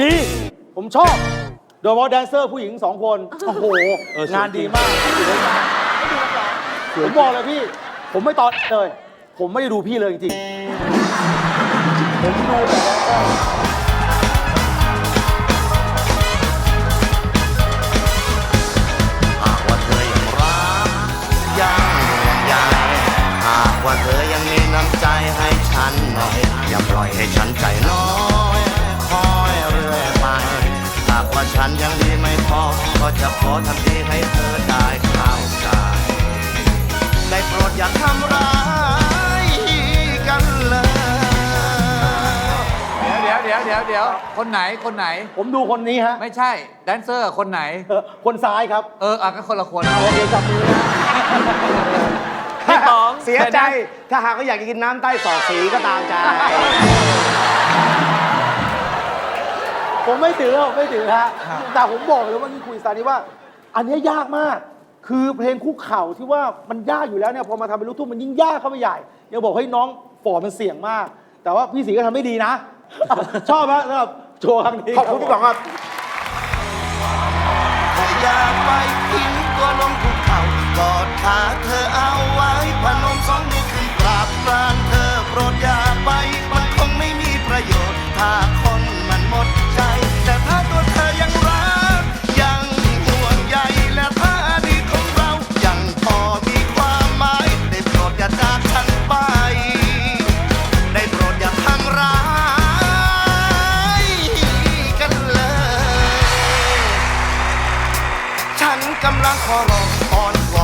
ดี ผมชอบ โดยเฉพาะแดนเซอร์ผู้หญิงสองคน โอ้โห เออสวย งานดีมากผมบอกเลยพี่ ผมไม่ตอนเลย ผมไม่ได้ดูพี่เลยจริงๆผมดูแต่แดนเซอร์หากว่าเธอยังรักยังห่วงใยหากว่าเธอยังมีน้ำใจให้ฉันหน่อย อย่าปล่อยให้ฉันใจน้อย จะขอทำดีให้เธอได้เข้าใจได้โปรดอย่าทำร้ายกันเลย เดี๋ยวเดี๋ยวเดี๋ยวเดี๋ยวคนไหนคนไหน ผมดูคนนี้ฮะไม่ใช่แดนเซอร์คนไหน เออคนซ้ายครับเอออะก็คนละคนโอเคจับมือนะพี่ป๋องเสียใจ ถ้าหากว่าอยากจะกินน้ำใต้ศอกสีก็ตามใจ ผมไม่ถือผมไม่ถือฮะแต่ผมบอกเลยว่านี่คุยซานี่ว่า อันเนี้ยยากมาก คือเพลงคุกเข่าที่ว่ามันยากอยู่แล้วเนี่ยพอมาทำเป็นลูกทุ่งมันยิ่งยากเข้าไปใหญ่ยังบอกให้ยน้องฟอร์ดมันเสี่ยงมาก แต่ว่าพี่สีก็ทำไม่ดีนะ ชอบฮะสำหรับโชว์ครั้งนี้ ขอบคุณพี่ป๋องครับถ้าอยากไป ฉันกำลังขอร้องอ่อน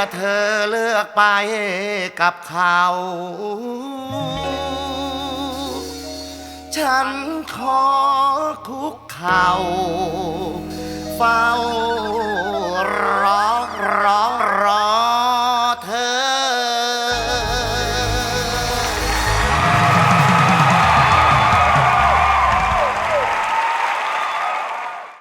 อเธอเลือกไปกับเขา ฉันขอคุกเข่าเฝ้า